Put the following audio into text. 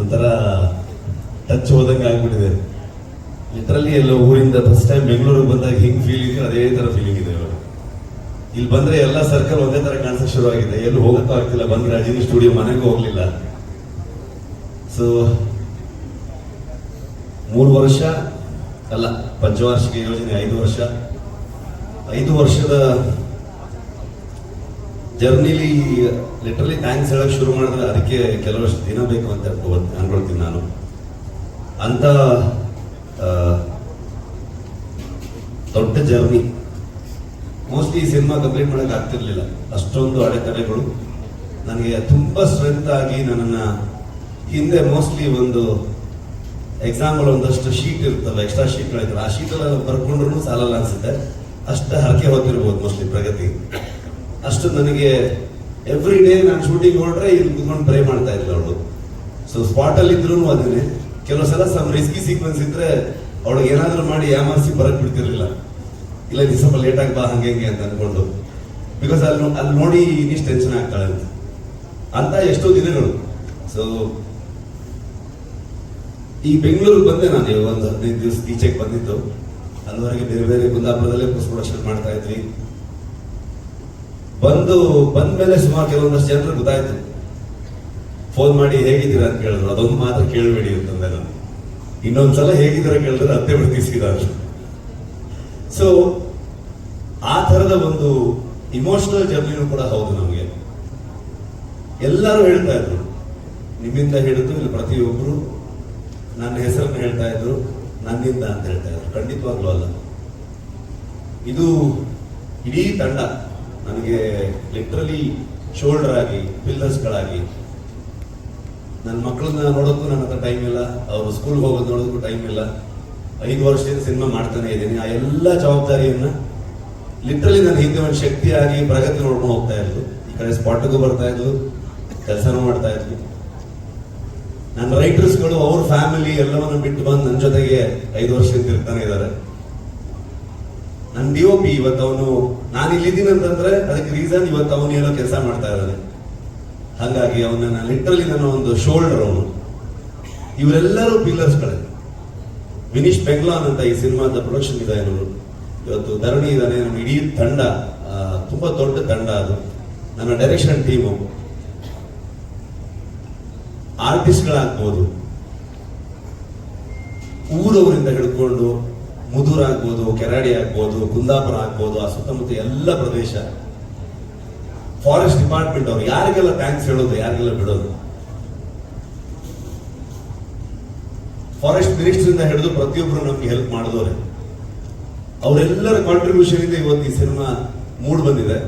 ಒಂಥರ ಟಚ್ ಹೋದಂಗೆ ಆಗ್ಬಿಟ್ಟಿದೆ. ಲಿಟ್ರಲಿ ಎಲ್ಲ ಊರಿಂದ ಫಸ್ಟ್ ಟೈಮ್ ಬೆಂಗಳೂರಿಗೆ ಬಂದಾಗ ಹಿಂಗೆ ಫೀಲ್ ಇದೆ ಅದೇ ತರ ಫೀಲಿಂಗ್ ಇದೆ ಇವಾಗ. ಇಲ್ಲಿ ಬಂದ್ರೆ ಎಲ್ಲ ಸರ್ಕಲ್ ಒಂದೇ ತರ ಕಾಣಿಸಕ್ ಶುರು ಆಗಿದೆ ಎಲ್ಲಿ ಹೋಗೋಕ್ಕೂ ಆಗ್ತಿಲ್ಲ. ಬಂದ್ರೆ ಸ್ಟುಡಿಯೋ ಮನೆಗೂ ಹೋಗಲಿಲ್ಲ. ಸೊ ಮೂರು ವರ್ಷ ಅಲ್ಲ, ಪಂಚವಾರ್ಷಿಕ ಯೋಜನೆ ಐದು ವರ್ಷ. ಐದು ವರ್ಷದ ಜರ್ನಿಲಿ ಲಿಟ್ರಲಿ ಥ್ಯಾಂಕ್ಸ್ ಹೇಳಕ್ ಶುರು ಮಾಡಿದ್ರೆ ಅದಕ್ಕೆ ಕೆಲವಷ್ಟು ದಿನ ಬೇಕು ಅಂತ ಅನ್ಕೊ- ಅನ್ಕೊಳ್ತೀನಿ ನಾನು. ಅಂತ ದೊಡ್ಡ ಜರ್ನಿ. ಮೋಸ್ಟ್ಲಿ ಈ ಸಿನಿಮಾ ಕಂಪ್ಲೀಟ್ ಮಾಡಕ್ ಆಗ್ತಿರ್ಲಿಲ್ಲ. ಅಷ್ಟೊಂದು ಅಡೆತಡೆಗಳು. ನನಗೆ ತುಂಬಾ ಸ್ಟ್ರೆಂತ್ ಆಗಿ ನನ್ನನ್ನ ಹಿಂದೆ ಮೋಸ್ಟ್ಲಿ ಒಂದು ಎಕ್ಸಾಂಪಲ್ ಒಂದಷ್ಟು ಶೀಟ್ ಇರ್ತಲ್ಲ ಎಕ್ಸ್ಟ್ರಾ ಶೀಟ್ ಇರ್ತಲ್ಲ, ಆ ಶೀಟ್ ಬರ್ಕೊಂಡ್ರು ಸಾಲಲ್ಲ ಅನ್ಸುತ್ತೆ. ಅಷ್ಟು ಹರಕೆ ಹೋಗ್ತಿರ್ಬೋದು ಮೋಸ್ಟ್ಲಿ ಪ್ರಗತಿ. ಅಷ್ಟು ನನಗೆ ಎವ್ರಿ ಡೇ ನಾನು ಶೂಟಿಂಗ್ ಹೊರಟ್ರೆ ಇಲ್ಲಿ ಕುತ್ಕೊಂಡು ಪ್ರೇ ಮಾಡ್ತಾ ಇದ್ಲು ಅವಳು. ಸೊ ಸ್ಪಾಟ್ ಅಲ್ಲಿ ಇದ್ರು ಅದನ್ನೇ ಕೆಲವು ಸಲ ಸಮ್ ರಿಸ್ಕಿ ಸೀಕ್ವೆನ್ಸ್ ಇದ್ರೆ ಅವಳಿಗೆ ಏನಾದರೂ ಮಾಡಿ ಯಾಮಾರಿಸಿ ಬರಕ್ ಬಿಡ್ತಿರ್ಲಿಲ್ಲ. ಇಲ್ಲ, ನೀ ಸ್ವಲ್ಪ ಲೇಟ್ ಆಗಿ ಬಾ, ಹಂಗೆ ಹಿಂಗೆ ಅಂತ ಅಂದ್ಕೊಂಡು ಬಿಕಾಸ್ ಅಲ್ಲಿ ಅಲ್ಲಿ ನೋಡಿ ಇನ್ನಿಷ್ಟು ಟೆನ್ಷನ್ ಆಗ್ತಾಳೆ ಅಂತ. ಅಂತ ಎಷ್ಟೋ ದಿನಗಳು. ಸೊ ಈ ಬೆಂಗಳೂರಿಗೆ ಬಂದೆ ನಾನು ಒಂದು ಹದಿನೈದು ದಿವಸ ಈಚೆಗೆ ಬಂದಿದ್ದು. ಅಲ್ಲಿವರೆಗೆ ಬೇರೆ ಬೇರೆ ಕುಂದಾಪುರದಲ್ಲೇ ಪೋಸ್ಟ್ ಪ್ರೊಡಕ್ಷನ್ ಮಾಡ್ತಾ ಇದ್ವಿ. ಬಂದು ಮೇಲೆ ಸುಮಾರು ಕೆಲವೊಂದಷ್ಟು ಜನರು ಗೊತ್ತಾಯ್ತು. ಫೋನ್ ಮಾಡಿ ಹೇಗಿದ್ದೀರಾ ಅಂತ ಕೇಳಿದ್ರು. ಅದೊಂದು ಮಾತ್ರ ಕೇಳಬೇಡಿ ಅಂತಂದೆ ನಾನು ಇನ್ನೊಂದ್ಸಲ ಹೇಗಿದ್ದೀರಾ ಕೇಳಿದ್ರೆ ಅತ್ತೆ ಬಿಡ್ತಿ ಸೀದಾ ಸೊ ಆ ತರದ ಒಂದು ಇಮೋಷನಲ್ ಜರ್ನಿನೂ ಕೂಡ ಹೌದು ನಮಗೆ. ಎಲ್ಲರೂ ಹೇಳ್ತಾ ಇದ್ರು. ನಿಮ್ಮಿಂದ ಹಿಡಿದು ಇಲ್ಲಿ ಪ್ರತಿಯೊಬ್ಬರು ನನ್ನ ಹೆಸರನ್ನು ಹೇಳ್ತಾ ಇದ್ರು. ನನ್ನಿಂದ ಅಂತ ಹೇಳ್ತಾ ಇದ್ರು. ಖಂಡಿತವಾಗ್ಲೂ ಅಲ್ಲ. ಇದು ಇಡೀ ತಂಡ. ನನಗೆ ಲಿಟ್ರಲಿ ಶೋಲ್ಡರ್ ಆಗಿ ಪಿಲ್ಲರ್ಸ್ಗಳಾಗಿ ನನ್ನ ಮಕ್ಕಳನ್ನ ನೋಡೋಕ್ಕೂ ನನ್ನ ಹತ್ರ ಟೈಮ್ ಇಲ್ಲ. ಅವರು ಸ್ಕೂಲ್ಗೆ ಹೋಗೋದು ನೋಡೋದಕ್ಕೂ ಟೈಮ್ ಇಲ್ಲ. ಐದು ವರ್ಷದಿಂದ ಸಿನಿಮಾ ಮಾಡ್ತಾನೆ ಇದ್ದೀನಿ. ಆ ಎಲ್ಲ ಜವಾಬ್ದಾರಿಯನ್ನ ಲಿಟ್ರಲಿ ನನ್ನ ಹಿಂದೆ ಒಂದು ಶಕ್ತಿಯಾಗಿ ಪ್ರಗತಿ ನೋಡ್ಕೊಂಡು ಹೋಗ್ತಾ ಇದ್ಲು ಈ ಕಡೆ ಸ್ಪಾಟ್ಗೂ ಬರ್ತಾ ಇದ್ರು ಕೆಲಸನೂ ಮಾಡ್ತಾ ಇದ್ವಿ ನನ್ನ ರೈಟರ್ಸ್ಗಳು ಅವ್ರ ಫ್ಯಾಮಿಲಿ ಎಲ್ಲವನ್ನು ಬಿಟ್ಟು ಬಂದು ನನ್ನ ಜೊತೆಗೆ ಐದು ವರ್ಷದಿಂದ ಇರ್ತಾನೆ ಇದ್ದಾರೆ ಡಿ ಒ ಪಿ ಇವತ್ತು ಅವನು, ನಾನು ಇಲ್ಲಿದ್ದೀನಿ ಅಂತಂದ್ರೆ ಅದಕ್ಕೆ ರೀಸನ್ ಇವತ್ತು ಅವನು ಏನೋ ಕೆಲಸ ಮಾಡ್ತಾ ಇದ್ದಾನೆ. ಹಾಗಾಗಿ ಅವನನ್ನ ಲಿಟ್ರಲಿ ನನ್ನ ಒಂದು ಶೋಲ್ಡರ್ ಅವನು. ಇವರೆಲ್ಲರೂ ಪಿಲ್ಲರ್ಸ್ಗಳೇ ವಿನೀಶ್ ಬೆಂಗ್ಲಾನ್ ಅಂತ ಈ ಸಿನಿಮಾದ ಪ್ರೊಡಕ್ಷನ್ ಡಿಸೈನರು ಇವತ್ತು ಧರಣಿ ಇದ್ದಾನೆ, ನಮ್ಮ ಇಡೀ ತಂಡ ತುಂಬಾ ದೊಡ್ಡ ತಂಡ ಅದು. ನನ್ನ ಡೈರೆಕ್ಷನ್ ಟೀಮು ಆರ್ಟಿಸ್ಟ್ಗಳಾಗ್ಬೋದು ಊರವರಿಂದ ಹಿಡ್ಕೊಂಡು ಮುದೂರ್ ಆಗ್ಬೋದು, ಕೆರಾಡಿ ಆಗ್ಬೋದು, ಕುಂದಾಪುರ ಆಗ್ಬೋದು, ಆ ಸುತ್ತಮುತ್ತ ಎಲ್ಲ ಪ್ರದೇಶ. ಫಾರೆಸ್ಟ್ ಡಿಪಾರ್ಟ್ಮೆಂಟ್ ಅವರು ಯಾರಿಗೆಲ್ಲ ಥ್ಯಾಂಕ್ಸ್ ಹೇಳೋದು, ಯಾರಿಗೆಲ್ಲ ಬಿಡೋದು? ಫಾರೆಸ್ಟ್ ಮಿನಿಸ್ಟರ್ ಇಂದ ಹಿಡಿದು ಪ್ರತಿಯೊಬ್ಬರು ನಮ್ಗೆ ಹೆಲ್ಪ್ ಮಾಡಿದವ್ರೆ. ಅವರೆಲ್ಲರ ಕಾಂಟ್ರಿಬ್ಯೂಷನ್ ಇಂದ ಇವತ್ತು ಈ ಸಿನಿಮಾ ಮೂಡ್ ಬಂದಿದೆ.